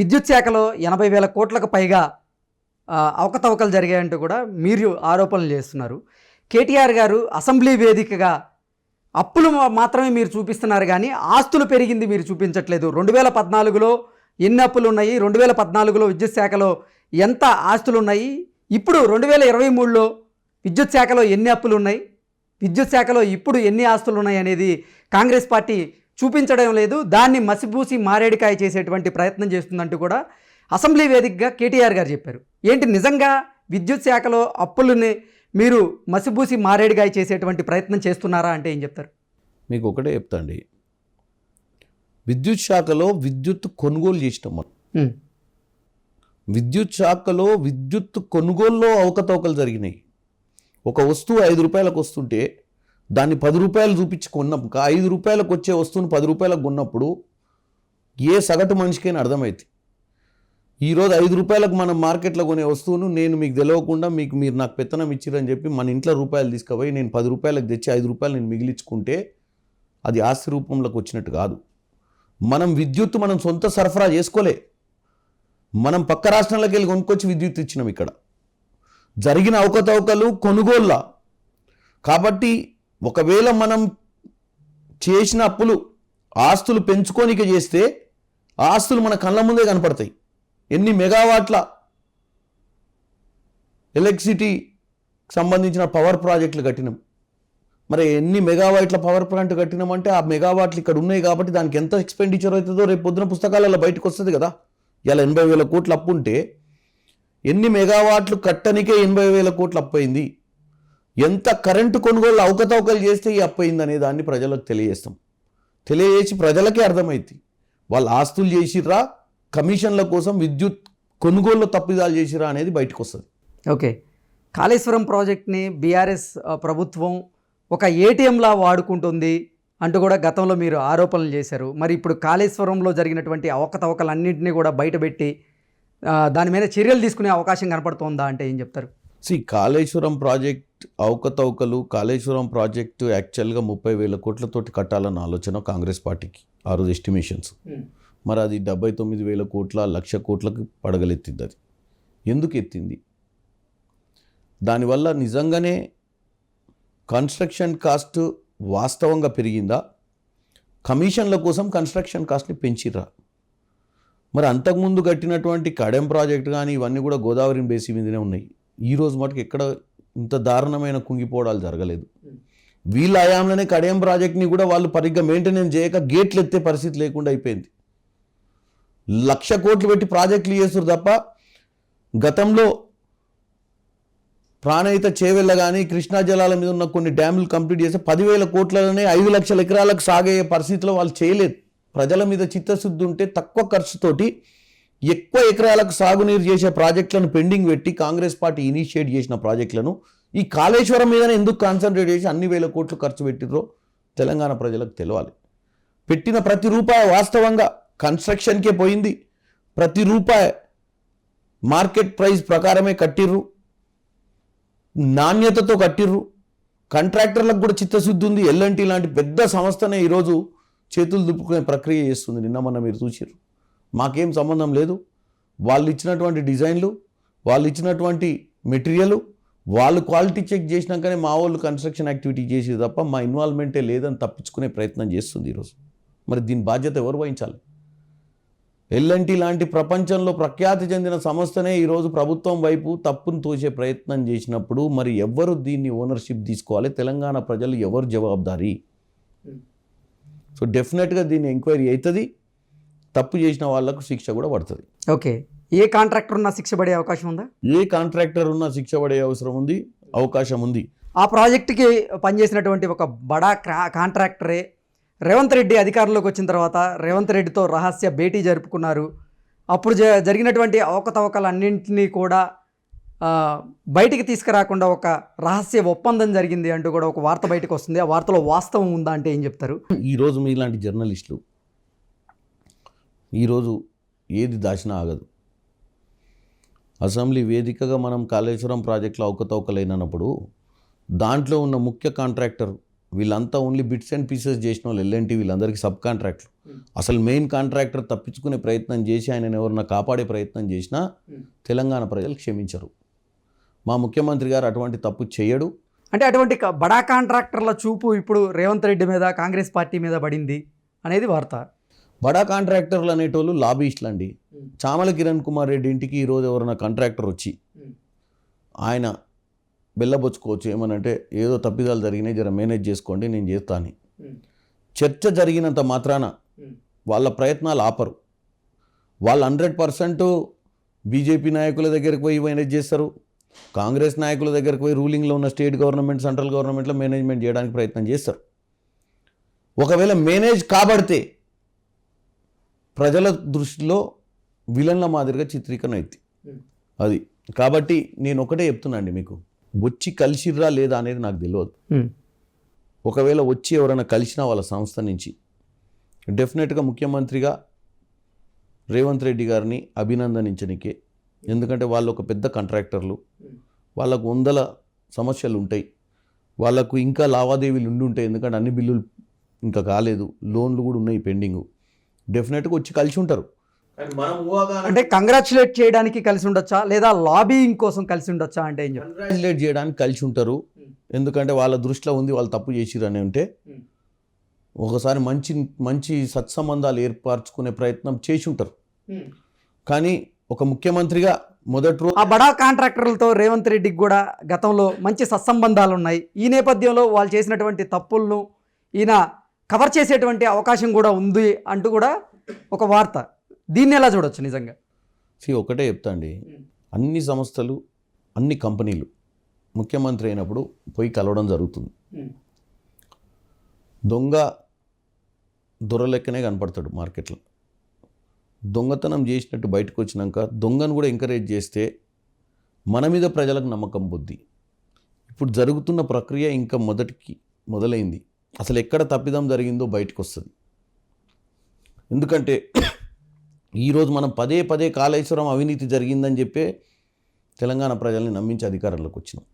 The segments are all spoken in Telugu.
విద్యుత్ శాఖలో ఎనభై వేల కోట్లకు పైగా అవకతవకలు జరిగాయంటూ కూడా మీరు ఆరోపణలు చేస్తున్నారు. కేటీఆర్ గారు అసెంబ్లీ వేదికగా అప్పులు మాత్రమే మీరు చూపిస్తున్నారు కానీ ఆస్తులు పెరిగింది మీరు చూపించట్లేదు. రెండు వేల పద్నాలుగులో ఎన్ని అప్పులు ఉన్నాయి? రెండు వేల పద్నాలుగులో విద్యుత్ శాఖలో ఎంత ఆస్తులు ఉన్నాయి? ఇప్పుడు రెండు వేల ఇరవై మూడులో విద్యుత్ శాఖలో ఎన్ని అప్పులు ఉన్నాయి? విద్యుత్ శాఖలో ఇప్పుడు ఎన్ని ఆస్తులు ఉన్నాయి అనేది కాంగ్రెస్ పార్టీ చూపించడం లేదు. దాన్ని మసిపూసి మారేడికాయ చేసేటువంటి ప్రయత్నం చేస్తుందంటూ కూడా అసెంబ్లీ వేదికగా కేటీఆర్ గారు చెప్పారు. ఏంటి నిజంగా విద్యుత్ శాఖలో అప్పులని మీరు మసిపూసి మారేడికాయ చేసేటువంటి ప్రయత్నం చేస్తున్నారా అంటే ఏం చెప్తారు? మీకు ఒకటే చెప్తాండి విద్యుత్ శాఖలో విద్యుత్ కొనుగోలు చేసినాం మనం. విద్యుత్ శాఖలో విద్యుత్ కొనుగోలులో అవకతవకలు జరిగినాయి. ఒక వస్తువు ఐదు రూపాయలకు వస్తుంటే దాన్ని పది రూపాయలు చూపించి కొన్నప్పుడు ఐదు రూపాయలకు వచ్చే వస్తువుని పది రూపాయలకు కొన్నప్పుడు ఏ సగటు మనిషికైనా అర్థమైంది ఈరోజు ఐదు రూపాయలకు మనం మార్కెట్లో కొనే వస్తువును నేను మీకు తెలియకుండా మీకు మీరు నాకు పెత్తనం ఇచ్చిరని చెప్పి మన ఇంట్లో రూపాయలు తీసుకుపోయి నేను పది రూపాయలకు తెచ్చి ఐదు రూపాయలు నేను మిగిలించుకుంటే అది ఆస్తి రూపంలోకి వచ్చినట్టు కాదు. మనం విద్యుత్ మనం సొంత సరఫరా చేసుకోలే. మనం పక్క రాష్ట్రాలకు వెళ్ళి కొనుక్కొచ్చి విద్యుత్ ఇచ్చినాం ఇక్కడ. జరిగిన అవకతవకలు కొనుగోళ్ళ. కాబట్టి ఒకవేళ మనం చేసిన అప్పులు ఆస్తులు పెంచుకోనిక చేస్తే ఆస్తులు మన కళ్ళ ముందే కనపడతాయి. ఎన్ని మెగావాట్ల ఎలక్ట్రిసిటీ సంబంధించిన పవర్ ప్రాజెక్టులు కట్టినాం. మరి ఎన్ని మెగావాట్ల పవర్ ప్లాంట్ కట్టినామంటే ఆ మెగావాట్లు ఇక్కడ ఉన్నాయి కాబట్టి దానికి ఎంత ఎక్స్పెండిచర్ అవుతుందో రేపు పొద్దున పుస్తకాలలో బయటకు వస్తుంది కదా. ఇలా ఎనభై వేల కోట్లు అప్పు ఉంటే ఎన్ని మెగావాట్లు కట్టనికే ఎనభై వేల కోట్లు అప్పు అయింది. ఎంత కరెంటు కొనుగోలు అవకతవకలు చేస్తే ఈ అప్పయిందనే దాన్ని ప్రజలకు తెలియజేస్తాం. తెలియజేసి ప్రజలకే అర్థమైంది వాళ్ళు ఆస్తులు చేసిర్రా కమిషన్ల కోసం విద్యుత్ కొనుగోలు తప్పిదాలు చేసిరా అనేది బయటకు వస్తుంది ఓకే. కాళేశ్వరం ప్రాజెక్ట్ని బీఆర్ఎస్ ప్రభుత్వం ఒక ఏటీఎంలా వాడుకుంటుంది అంటూ కూడా గతంలో మీరు ఆరోపణలు చేశారు. మరి ఇప్పుడు కాళేశ్వరంలో జరిగినటువంటి అవకతవకలన్నింటినీ కూడా బయటపెట్టి దాని మీద చర్యలు తీసుకునే అవకాశం కనపడుతోందా అంటే ఏం చెప్తారు? సి కాళేశ్వరం ప్రాజెక్ట్ అవకతవకలు కాళేశ్వరం ప్రాజెక్టు యాక్చువల్గా ముప్పై వేల కోట్లతోటి కట్టాలన్న ఆలోచన కాంగ్రెస్ పార్టీకి ఆ రోజు ఎస్టిమేషన్స్ మరి అది డెబ్బై తొమ్మిది వేల కోట్ల లక్ష కోట్లకు పడగలెత్తింది అది. ఎందుకు ఎత్తింది? దానివల్ల నిజంగానే కన్స్ట్రక్షన్ కాస్ట్ వాస్తవంగా పెరిగిందా? కమిషన్ల కోసం కన్స్ట్రక్షన్ కాస్ట్ని పెంచిర్రా. మరి అంతకుముందు కట్టినటువంటి కడెం ప్రాజెక్ట్ కానీ ఇవన్నీ కూడా గోదావరి బేసి మీదనే ఉన్నాయి. ఈరోజు మటుకు ఎక్కడ ఇంత దారుణమైన కుంగిపోవడాలు జరగలేదు. వీళ్ళ హయాంలోనే కడియం ప్రాజెక్ట్ని కూడా వాళ్ళు పరిగ్గా మెయింటెనెన్స్ చేయక గేట్లు ఎత్తే పరిస్థితి లేకుండా అయిపోయింది. లక్ష కోట్లు పెట్టి ప్రాజెక్టులు చేస్తారు తప్ప గతంలో ప్రాణహిత చేవెళ్ళ కానీ కృష్ణా జలాల మీద ఉన్న కొన్ని డ్యాములు కంప్లీట్ చేస్తే పదివేల కోట్లలోనే ఐదు లక్షల ఎకరాలకు సాగే పరిస్థితిలో వాళ్ళు చేయలేదు. ప్రజల మీద చిత్తశుద్ధి ఉంటే తక్కువ ఖర్చుతోటి ఎక్కువ ఎకరాలకు సాగునీరు చేసే ప్రాజెక్టులను పెండింగ్ పెట్టి కాంగ్రెస్ పార్టీ ఇనిషియేట్ చేసిన ప్రాజెక్టులను ఈ కాళేశ్వరం మీదనే ఎందుకు కాన్సన్ట్రేట్ చేసి అన్ని వేల కోట్లు ఖర్చు పెట్టిర్రో తెలంగాణ ప్రజలకు తెలవాలి. పెట్టిన ప్రతి రూపాయి వాస్తవంగా కన్స్ట్రక్షన్కే పోయింది. ప్రతి రూపాయి మార్కెట్ ప్రైస్ ప్రకారమే కట్టిర్రు. నాణ్యతతో కట్టిర్రు. కాంట్రాక్టర్లకు కూడా చిత్తశుద్ధి ఉంది. ఎల్ఎన్టీ లాంటి పెద్ద సంస్థనే ఈరోజు చేతులు దుప్పుకునే ప్రక్రియ చేస్తుంది. నిన్న మొన్న మీరు చూసిర్రు. మాకేం సంబంధం లేదు. వాళ్ళు ఇచ్చినటువంటి డిజైన్లు వాళ్ళు ఇచ్చినటువంటి మెటీరియల్ వాళ్ళు క్వాలిటీ చెక్ చేసినాకనే మా వాళ్ళు కన్స్ట్రక్షన్ యాక్టివిటీ చేసేది తప్ప మా ఇన్వాల్వ్మెంటే లేదని తప్పించుకునే ప్రయత్నం చేస్తుంది ఈరోజు. మరి దీని బాధ్యత ఎవరు వహించాలి? ఎల్ఎన్టీ లాంటి ప్రపంచంలో ప్రఖ్యాతి చెందిన సంస్థనే ఈరోజు ప్రభుత్వం వైపు తప్పును తోసే ప్రయత్నం చేసినప్పుడు మరి ఎవరు దీన్ని ఓనర్షిప్ తీసుకోవాలి? తెలంగాణ ప్రజలు ఎవరు జవాబుదారీ? సో డెఫినెట్గా దీన్ని ఎంక్వైరీ అవుతుంది. తప్పు చేసిన వాళ్ళకు శిక్ష కూడా పడుతుంది. ఓకే. ఏ కాంట్రాక్టర్ ఉన్నా శిక్ష పడే అవకాశం ఉందా? ఏ కాంట్రాక్టర్ ఉన్నా శిక్ష పడే అవసరం ఉంది అవకాశం ఉంది. ఆ ప్రాజెక్టుకి పనిచేసినటువంటి ఒక బడా కాంట్రాక్టరే రేవంత్ రెడ్డి అధికారంలోకి వచ్చిన తర్వాత రేవంత్ రెడ్డితో రహస్య భేటీ జరుపుకున్నారు. అప్పుడు జ జరిగినటువంటి అవకతవకలన్నింటినీ కూడా బయటికి తీసుకురాకుండా ఒక రహస్య ఒప్పందం జరిగింది అంటూ కూడా ఒక వార్త బయటకు వస్తుంది. ఆ వార్తలో వాస్తవం ఉందా అంటే ఏం చెప్తారు? ఈరోజు మీలాంటి జర్నలిస్టులు ఈరోజు ఏది దాచినా ఆగదు. అసెంబ్లీ వేదికగా మనం కాళేశ్వరం ప్రాజెక్టులో అవకతవకలైనప్పుడు దాంట్లో ఉన్న ముఖ్య కాంట్రాక్టర్ వీళ్ళంతా ఓన్లీ బిట్స్ అండ్ పీసెస్ చేసిన వాళ్ళు ఎల్ఎన్టీ వీళ్ళందరికీ సబ్ కాంట్రాక్టర్ అసలు మెయిన్ కాంట్రాక్టర్ తప్పించుకునే ప్రయత్నం చేసి ఆయన ఎవరన్నా కాపాడే ప్రయత్నం చేసినా తెలంగాణ ప్రజలు క్షమించరు. మా ముఖ్యమంత్రి గారు అటువంటి తప్పు చేయడు. అంటే అటువంటి బడా కాంట్రాక్టర్ల చూపు ఇప్పుడు రేవంత్ రెడ్డి మీద కాంగ్రెస్ పార్టీ మీద పడింది అనేది వార్త. బడా కాంట్రాక్టర్లు అనేటోళ్ళు లాబీస్టులు అండి చామల కిరణ్ కుమార్ రెడ్డి ఇంటికి ఈరోజు ఎవరైనా కాంట్రాక్టర్ వచ్చి ఆయన బెల్లబొచ్చుకోవచ్చు ఏమనంటే ఏదో తప్పిదాలు జరిగినాయి జర మేనేజ్ చేసుకోండి నేను చేస్తాను చర్చ జరిగినంత మాత్రాన వాళ్ళ ప్రయత్నాలు ఆపరు. వాళ్ళు హండ్రెడ్ పర్సెంట్ బీజేపీ నాయకుల దగ్గరికి పోయి మేనేజ్ చేస్తారు. కాంగ్రెస్ నాయకుల దగ్గరికి పోయి రూలింగ్లో ఉన్న స్టేట్ గవర్నమెంట్ సెంట్రల్ గవర్నమెంట్లో మేనేజ్మెంట్ చేయడానికి ప్రయత్నం చేస్తారు. ఒకవేళ మేనేజ్ కాబడితే ప్రజల దృష్టిలో విలన్ల మాదిరిగా చిత్రీకరణ అయింది. అది. కాబట్టి నేను ఒకటే చెప్తున్నా అండి మీకు. వచ్చి కలిసిర్రా లేదా అనేది నాకు తెలియదు. ఒకవేళ వచ్చి ఎవరైనా కలిసినా వాళ్ళ సంస్థ నుంచి డెఫినెట్గా ముఖ్యమంత్రిగా రేవంత్ రెడ్డి గారిని అభినందనించనికే. ఎందుకంటే వాళ్ళు ఒక పెద్ద కాంట్రాక్టర్లు. వాళ్ళకు వందల సమస్యలు ఉంటాయి. వాళ్ళకు ఇంకా లావాదేవీలు ఉండి ఉంటాయి ఎందుకంటే అన్ని బిల్లులు ఇంకా కాలేదు. లోన్లు కూడా ఉన్నాయి పెండింగ్. డెఫినెట్గా వచ్చి కలిసి ఉంటారు. కానీ మనం ఊహాగానం అంటే కంగ్రాచులేట్ చేయడానికి కలిసి ఉండొచ్చా? లేదా లాబీయింగ్ కోసం కలిసి ఉండొచ్చా అంటే ఏం కంగ్రాచులేట్ చేయడానికి కలిసి ఉంటారు. ఎందుకంటే వాళ్ళ దృష్టిలో ఉంది వాళ్ళు తప్పు చేసిరు అని ఉంటే. ఒకసారి మంచి మంచి సత్సంబంధాలు ఏర్పరచుకునే ప్రయత్నం చేసి ఉంటారు. కానీ ఒక ముఖ్యమంత్రిగా మొదటి రోజు ఆ బడా కాంట్రాక్టర్లతో రేవంత్ రెడ్డికి కూడా గతంలో మంచి సత్సంబంధాలు ఉన్నాయి ఈ నేపథ్యంలో వాళ్ళు చేసినటువంటి తప్పులను ఈయన కవర్ చేసేటువంటి అవకాశం కూడా ఉంది అంటూ కూడా ఒక వార్త. దీన్ని ఎలా చూడొచ్చు నిజంగా? సి ఒకటే చెప్తా అండి అన్ని సంస్థలు అన్ని కంపెనీలు ముఖ్యమంత్రి అయినప్పుడు పోయి కలవడం జరుగుతుంది. దొంగ దొరలెక్కనే కనపడతాడు మార్కెట్లో. దొంగతనం చేసినట్టు బయటకు వచ్చినాక దొంగను కూడా ఎంకరేజ్ చేస్తే మన మీద ప్రజలకు నమ్మకం బుద్ధి. ఇప్పుడు జరుగుతున్న ప్రక్రియ ఇంకా మొదటికి మొదలైంది. అసలు ఎక్కడ తప్పిదం జరిగిందో బయటకు వస్తుంది ఎందుకంటే ఈరోజు మనం పదే పదే కాళేశ్వరం అవినీతి జరిగిందని చెప్పే తెలంగాణ ప్రజల్ని నమ్మించి అధికారంలోకి వచ్చినాం.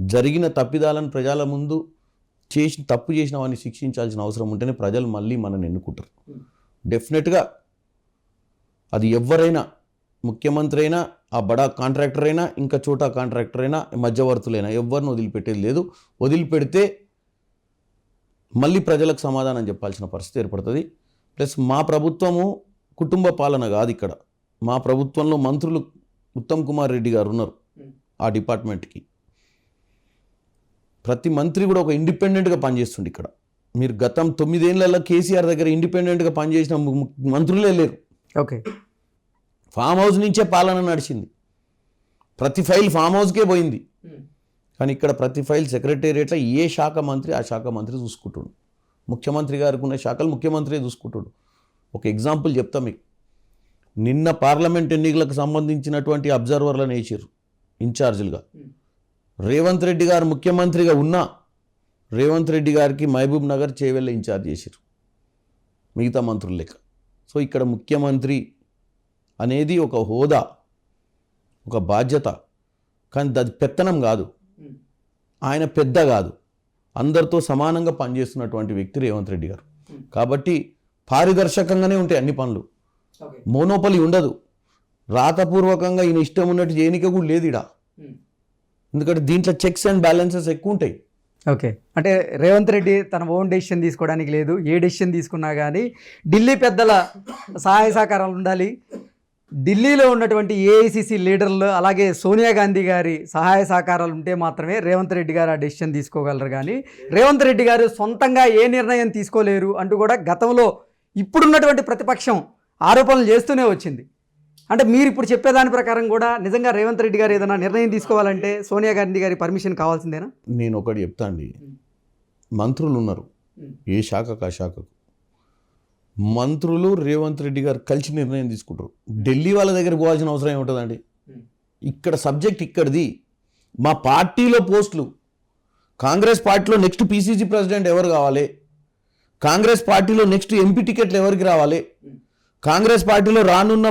జరిగిన తప్పిదాలను ప్రజల ముందు చేసి తప్పు చేసిన వాడిని శిక్షించాల్సిన అవసరం ఉంటేనే ప్రజలు మళ్ళీ మనల్ని ఎన్నుకుంటారు. డెఫినెట్గా అది ఎవరైనా ముఖ్యమంత్రి అయినా ఆ బడా కాంట్రాక్టర్ అయినా ఇంకా చోటా కాంట్రాక్టర్ అయినా మధ్యవర్తులైనా ఎవరిని వదిలిపెట్టేది లేదు. వదిలిపెడితే మళ్ళీ ప్రజలకు సమాధానం చెప్పాల్సిన పరిస్థితి ఏర్పడుతుంది. ప్లస్ మా ప్రభుత్వము కుటుంబ పాలన కాదు ఇక్కడ. మా ప్రభుత్వంలో మంత్రులు ఉత్తమ్ కుమార్ రెడ్డి గారు ఉన్నారు ఆ డిపార్ట్మెంట్కి. ప్రతి మంత్రి కూడా ఒక ఇండిపెండెంట్గా పనిచేస్తుండే ఇక్కడ. మీరు గతం తొమ్మిదేళ్ళలో కేసీఆర్ దగ్గర ఇండిపెండెంట్గా పనిచేసిన మంత్రులే లేరు. ఓకే. ఫామ్ హౌస్ నుంచే పాలన నడిచింది. ప్రతి ఫైల్ ఫామ్ హౌస్కే పోయింది. కానీ ఇక్కడ ప్రతి ఫైల్ సెక్రటేరియట్లో ఏ శాఖ మంత్రి ఆ శాఖ మంత్రి చూసుకుంటుండు. ముఖ్యమంత్రి గారికి ఉన్న శాఖలు ముఖ్యమంత్రి చూసుకుంటాడు. ఒక ఎగ్జాంపుల్ చెప్తా మీకు. నిన్న పార్లమెంట్ ఎన్నికలకు సంబంధించినటువంటి అబ్జర్వర్లను వేసారు ఇన్ఛార్జీలుగా. రేవంత్ రెడ్డి గారు ముఖ్యమంత్రిగా ఉన్నా రేవంత్ రెడ్డి గారికి మహబూబ్ నగర్ చేవెళ్ళ ఇన్ఛార్జ్ చేశారు మిగతా మంత్రులు లెక్క. సో ఇక్కడ ముఖ్యమంత్రి అనేది ఒక హోదా ఒక బాధ్యత. కానీ అది పెత్తనం కాదు. ఆయన పెద్ద కాదు. అందరితో సమానంగా పనిచేస్తున్నటువంటి వ్యక్తి రేవంత్ రెడ్డి గారు. కాబట్టి పారదర్శకంగానే ఉంటాయి అన్ని పనులు. మోనోపలి ఉండదు. రాతపూర్వకంగా ఈయన ఇష్టం ఉన్నట్టు చేయనిక కూడా లేదు ఇడ ఎందుకంటే దీంట్లో చెక్స్ అండ్ బ్యాలెన్సెస్ ఎక్కువ ఉంటాయి. ఓకే. అంటే రేవంత్ రెడ్డి తన ఓన్ డెసిషన్ తీసుకోవడానికి లేదు. ఏ డెసిషన్ తీసుకున్నా కానీ ఢిల్లీ పెద్దల సహాయ సహకారాలు ఉండాలి. ఢిల్లీలో ఉన్నటువంటి ఏఐసిసి లీడర్లు అలాగే సోనియా గాంధీ గారి సహాయ సహకారాలు ఉంటే మాత్రమే రేవంత్ రెడ్డి గారు ఆ డెసిషన్ తీసుకోగలరు కానీ రేవంత్ రెడ్డి గారు సొంతంగా ఏ నిర్ణయం తీసుకోలేరు అంటూ కూడా గతంలో ఇప్పుడున్నటువంటి ప్రతిపక్షం ఆరోపణలు చేస్తూనే వచ్చింది. అంటే మీరు ఇప్పుడు చెప్పేదాని ప్రకారం కూడా నిజంగా రేవంత్ రెడ్డి గారు ఏదైనా నిర్ణయం తీసుకోవాలంటే సోనియా గాంధీ గారి పర్మిషన్ కావాల్సిందేనా? నేను ఒకటి చెప్తా అండి. మంత్రులు ఉన్నారు. ఏ శాఖకు ఆ శాఖకు? మంత్రులు రేవంత్ రెడ్డి గారు కలిసి నిర్ణయం తీసుకుంటారు. ఢిల్లీ వాళ్ళ దగ్గర పోవాల్సిన అవసరం ఏముంటుందండి? ఇక్కడ సబ్జెక్ట్ ఇక్కడిది. మా పార్టీలో పోస్టులు. కాంగ్రెస్ పార్టీలో నెక్స్ట్ పీసీసీ ప్రెసిడెంట్ ఎవరు కావాలి? కాంగ్రెస్ పార్టీలో నెక్స్ట్ ఎంపీ టికెట్లు ఎవరికి రావాలి? కాంగ్రెస్ పార్టీలో రానున్న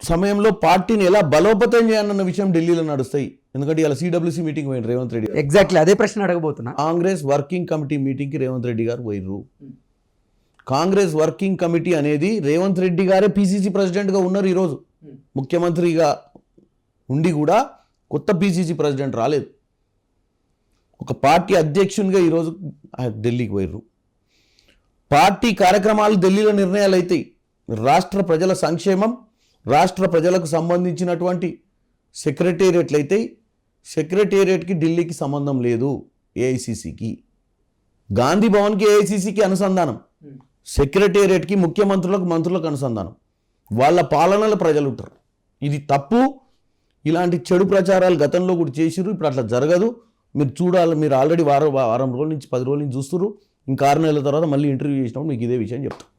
సమయంలో పార్టీని ఎలా బలోపేతం చేయాలన్న విషయం ఢిల్లీలో నడుస్తాయి. ఎందుకంటే ఇలా సిడబ్ల్యూసీ మీటింగ్ పోయింది రేవంత్ రెడ్డి. ఎగ్జాక్ట్లీ అదే ప్రశ్న అడగబోతున్నా. కాంగ్రెస్ వర్కింగ్ కమిటీ మీటింగ్కి రేవంత్ రెడ్డి గారు పోయిర్రు. కాంగ్రెస్ వర్కింగ్ కమిటీ అనేది రేవంత్ రెడ్డి గారే పిసిసి ప్రెసిడెంట్గా ఉన్నారు ఈరోజు. ముఖ్యమంత్రిగా ఉండి కూడా కొత్త పిసిసి ప్రెసిడెంట్ రాలేదు. ఒక పార్టీ అధ్యక్షునిగా ఈరోజు ఢిల్లీకి పోయిర్రు. పార్టీ కార్యక్రమాలు ఢిల్లీలో నిర్ణయాలు అవుతాయి రాష్ట్ర ప్రజల సంక్షేమం రాష్ట్ర ప్రజలకు సంబంధించినటువంటి సెక్రటేరియట్లు అయితే సెక్రటేరియట్కి ఢిల్లీకి సంబంధం లేదు ఏఐసిసికి. గాంధీ భవన్కి ఏఐసిసికి అనుసంధానం. సెక్రటేరియట్కి ముఖ్యమంత్రులకు మంత్రులకు అనుసంధానం. వాళ్ళ పాలనలో ప్రజలు ఉంటారు. ఇది తప్పు. ఇలాంటి చెడు ప్రచారాలు గతంలో కూడా చేసిర్రు. ఇప్పుడు అట్లా జరగదు. మీరు చూడాలి. మీరు ఆల్రెడీ వారం వారం రోజుల నుంచి పది రోజుల నుంచి చూస్తున్నారు ఇంకా ఆరు నెలల తర్వాత మళ్ళీ ఇంటర్వ్యూ చేసినప్పుడు మీకు ఇదే విషయం చెప్తాను